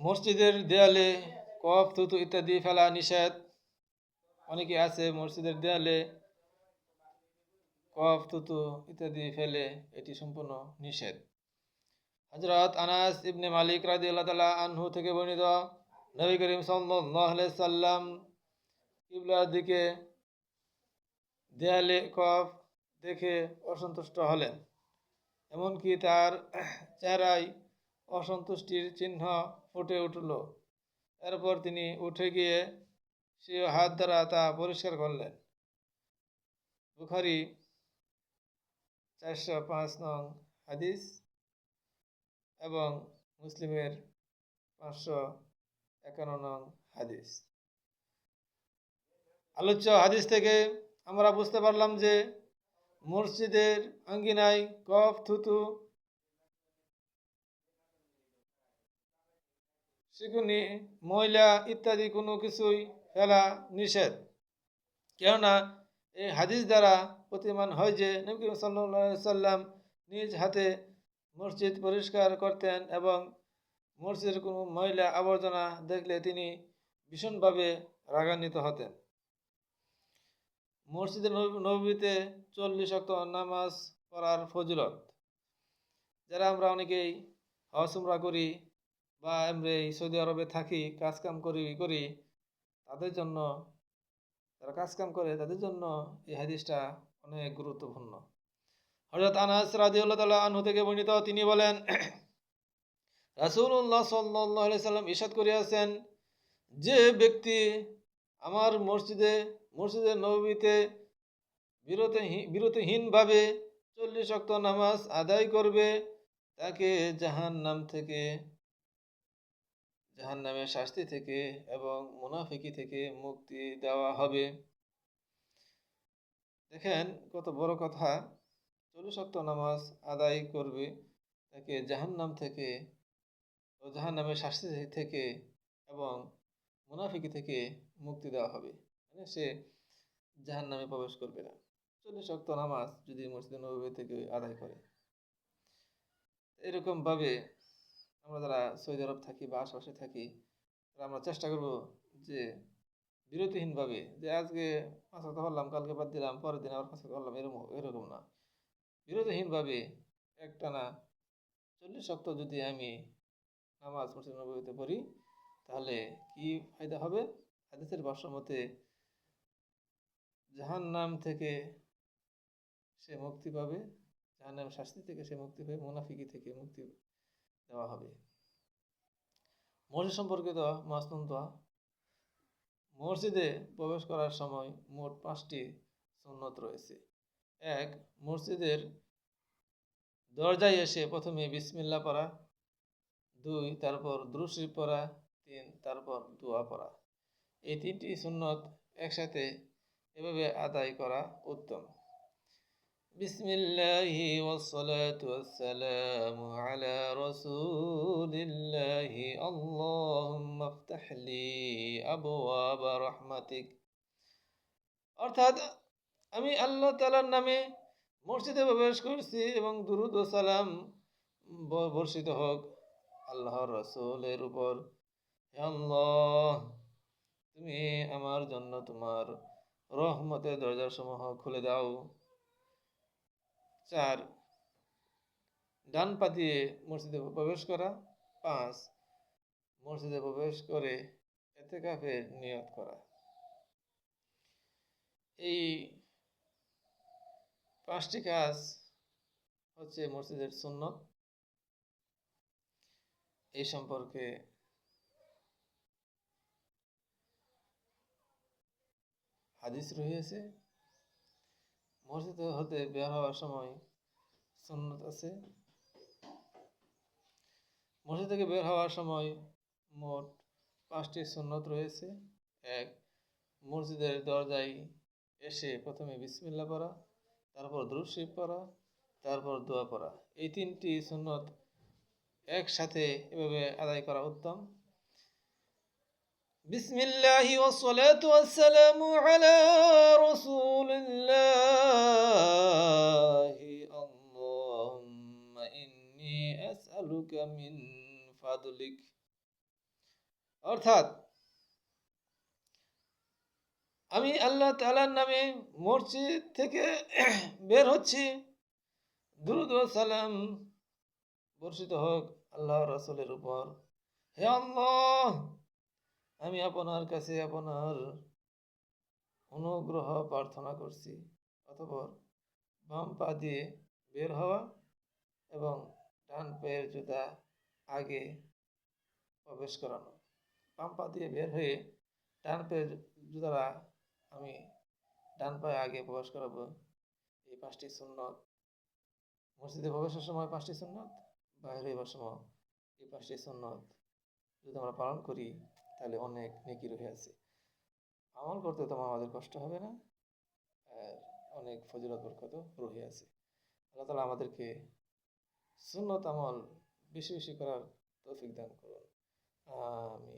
মসজিদের দেয়ালে কফ, থুতু ইত্যাদি ফেলা নিষেধ। অনেকে আছে মসজিদের দেয়ালে কফ, থুতু ইত্যাদি ফেলে এটি সম্পূর্ণ নিষেধ। হজরত আনাস ইবনে মালিক রাজি আল্লাহ তালা আনহু থেকে বর্ণিত নবী করিম সাল্লাম কিবলার দিকে দেয়ালে কফ দেখে অসন্তুষ্ট হলেন। এমনকি তার চেহারায় অসন্তুষ্টির চিহ্ন ফুটে উঠল। এরপর তিনি উঠে গিয়ে সে হাত দ্বারা তা পরিষ্কার করলেন। বুখারি চারশো পাঁচ নং হাদিস এবং মুসলিমের পাঁচশো একান্ন নং হাদিস। আলোচ্য হাদিস থেকে আমরা বুঝতে পারলাম যে মসজিদের আঙ্গিনায় কফ, থুতু শিকুনি ময়লা ইত্যাদি কোনো কিছুই ফেলা নিষেধ। কেননা এই হাদিস দ্বারা প্রতিমান হয় যে নবী সাল্লা সাল্লাম নিজ হাতে মসজিদ পরিষ্কার করতেন এবং মসজিদের কোনো ময়লা আবর্জনা দেখলে তিনি ভীষণভাবে রাগান্বিত হতেন। মসজিদের নবীতে চল্লিশ অক্ট নামাজ পড়ার ফজিলত। যারা আমরা অনেকেই হসুমরা করি বা আমরা সৌদি আরবে থাকি, কাজকাম করি করি, তাদের জন্য, যারা কাজকাম করে, তাদের জন্য এই হাদিসটা অনেক গুরুত্বপূর্ণ। হজরত আনাস রাজিউল্লাহ তাল্লাহ আনহু থেকে বর্ণিত, তিনি বলেন রাসুল্লাহ সাল্লাহ সাল্লাম ইসাদ করিয়াছেন, যে ব্যক্তি আমার মসজিদে, মসজিদের নবীতে বিরতিহীন বিরতিহীনভাবে চল্লিশ অক্ত নামাজ আদায় করবে, তাকে জাহান নাম থেকে জাহান নামের শাস্তি থেকে এবং মুনাফিকি থেকে মুক্তি দেওয়া হবে। দেখেন কত বড় কথা। চল্লিশ অক্ত নামাজ আদায় করবে তাকে জাহান নাম থেকে ও জাহান নামের শাস্তি থেকে এবং মুনাফিকি থেকে মুক্তি দেওয়া হবে। মানে সে জাহান নামে প্রবেশ করবে না। চল্লিশ অক্ত নামাজ যদি মসজিদ নবী থেকে আদায় করে। এরকমভাবে আমরা যারা সৌদি আরব থাকি বা আশপাশে থাকি আমরা চেষ্টা করব যে বিরতিহীনভাবে যে আজকে পাঁচ কথা বললাম কালকে বাদ দিলাম, পরের দিন আবার পাঁচ কথা বললাম এরকম এরকম না। বিরতিহীনভাবে একটানা চল্লিশ সপ্তাহ যদি আমি নামাজ মসজিদ নবীতে পড়ি, তাহলে কি ফায়দা হবে? হাদিসের ভাষ্য মতে জাহান নাম থেকে সে মুক্তি পাবে জাহান নাম শাস্তি থেকে সে মুক্তি পাবে, মুনাফিকি থেকে মুক্তি দেওয়া হবে। মসজিদ সম্পর্কিত মাসনুন মসজিদে প্রবেশ করার সময় মোট পাঁচটি সুন্নত রয়েছে। এক, মসজিদের দরজায় এসে প্রথমে বিসমিল্লা পড়া। দুই, তারপর দ্রুশি পড়া। তিন, তারপর দোয়া পড়া। এই তিনটি সুন্নত একসাথে এভাবে আদায় করা উত্তম। بسم الله والصلاة والسلام على رسول الله اللهم افتح لي أبواب رحمتك অর্থাৎ আমি আল্লাহ তালার নামে মসজিদে প্রবেশ করছি এবং দুরুদ ও সালাম বর্ষিত হোক আল্লাহর রসুলের উপর আল্লাহ তুমি আমার জন্য তোমার রহমতের দরজাসমূহ খুলে দাও চার। ডান পা দিয়ে মসজিদে প্রবেশ করা। পাঁচ। মসজিদে প্রবেশ করে এতে কাফের নিয়ত করা। এই পাঁচটি কাজ হচ্ছে মসজিদের সুন্নত। এই সম্পর্কে হাদিস রয়েছে। মসজিদ হতে বের হওয়ার সময় সুন্নত আছে? মসজিদ থেকে বের হওয়ার সময় মোট পাঁচটি সুন্নত রয়েছে। এক, মসজিদের দরজায় এসে প্রথমে বিসমিল্লা পড়া, তারপর দ্রুশিব পড়া, তারপর দোয়া পড়া। এই তিনটি সুন্নত একসাথে এভাবে আদায় করা উত্তম। بسم الله والصلاة والسلام على رسول الله اللهم إني أسألك من فضلك অর্থাৎ আমি আল্লাহ তালার নামে মসজিদ থেকে বের হচ্ছি দুরুদ ও সালাম বর্ষিত হোক আল্লাহ রাসূলের উপর হে আল্লাহ আমি আপনার কাছে আপনার অনুগ্রহ প্রার্থনা করছি। অতঃপর বাম পা দিয়ে বের হওয়া এবং ডান পায়ের জুতা আগে প্রবেশ করানো। বাম পা দিয়ে বের হয়ে ডান পায়ের জুতারা আমি ডান পায়ে আগে প্রবেশ করাবো। এই পাঁচটি সুন্নত মসজিদে প্রবেশের সময় পাঁচটি সুন্নত, বাইরে হইবার সময় এই পাঁচটি সুন্নত যদি আমরা পালন করি তাহলে অনেক নেকি রয়ে আছে। আমল করতে তোমার আমাদের কষ্ট হবে না, আর অনেক ফজিলত বরকত রয়ে আছে। আল্লাহ তালা আমাদেরকে সুন্নত আমল বেশি বেশি করার তৌফিক দান করুন। আমি